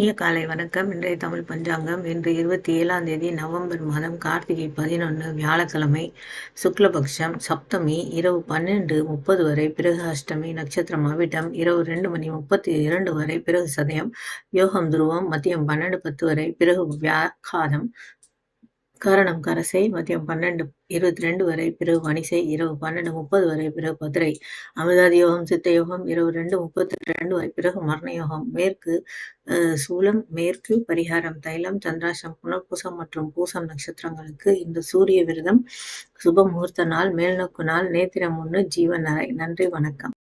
இனிய காலை வணக்கம். இன்றைய தமிழ் பஞ்சாங்கம் இன்று இருபத்தி ஏழாம் தேதி நவம்பர் மாதம் கார்த்திகை பதினொன்று வியாழக்கிழமை சுக்லபக்ஷம் சப்தமி இரவு பன்னெண்டு முப்பது வரை பிறகு அஷ்டமி நட்சத்திரம் அவிட்டம் இரவு ரெண்டு மணி முப்பத்தி இரண்டு வரை பிறகு சதயம் யோகம் துருவம் மதியம் பன்னெண்டு பத்து வரை பிறகு வியாகாதம் காரணம் கரசை மதியம் பன்னெண்டு இருபத்தி ரெண்டு வரை பிறகு வணிசை இரவு பன்னெண்டு முப்பது வரை பிறகு பதுரை அமிர்தாதி யோகம் சித்த யோகம் இரவு ரெண்டு முப்பத்தி ரெண்டு வரை பிறகு மரண யோகம். மேற்கு சூலம் மேற்கு பரிகாரம் தைலம் சந்திராசம் புனர்பூசம் மற்றும் பூசம் நட்சத்திரங்களுக்கு இந்த சூரிய விரதம் சுப முகூர்த்த நாள் மேல்நோக்கு நாள் நேத்திரம் ஒன்று ஜீவன் நன்றி வணக்கம்.